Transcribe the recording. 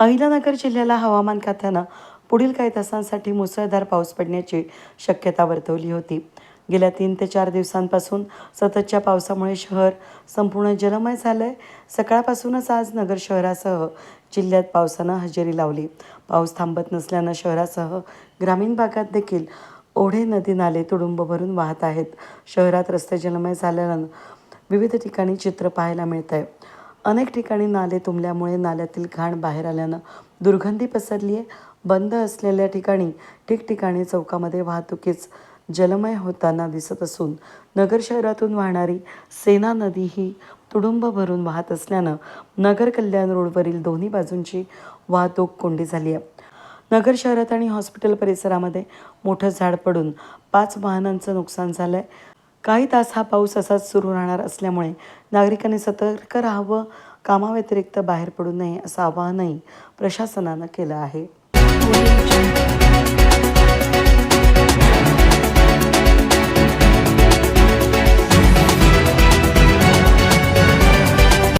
अहिलानगर जिल्ह्याला हवामान खात्यानं पुढील काही तासांसाठी मुसळधार पाऊस पडण्याची शक्यता वर्तवली होती. गेल्या तीन ते चार दिवसांपासून सततच्या पावसामुळे शहर संपूर्ण जलमय झालं आहे सकाळपासूनच आज नगर शहरासह जिल्ह्यात पावसानं हजेरी लावली. पाऊस थांबत नसल्यानं शहरासह ग्रामीण भागात देखील ओढे नदी नाले तुडुंब भरून वाहत आहेत. शहरात रस्ते जलमय झाल्यानं विविध ठिकाणी चित्र पाहायला मिळत आहे अनेक ठिकाणी नाले तुंबल्यामुळे नाल्यातील घाण बाहेर आल्यानं दुर्गंधी पसरली आहे. बंद असलेल्या ठिकाणी ठिकठिकाणी चौकामध्ये वाहतुकीच जलमय होताना दिसत असून नगर शहरातून वाहणारी सेना नदी ही तुडुंब भरून वाहत असल्यानं नगर कल्याण रोडवरील दोन्ही बाजूंची वाहतूक कोंडी झाली आहे. नगर शहरात आणि हॉस्पिटल परिसरामध्ये मोठं झाड पडून पाच वाहनांचं नुकसान झालं आहे काही तास हा पाऊस असाच सुरू राहणार असल्यामुळे नागरिकांनी सतर्क राहावं कामाव्यतिरिक्त बाहेर पडू नये असं आवाहनही प्रशासनानं केलं आहे.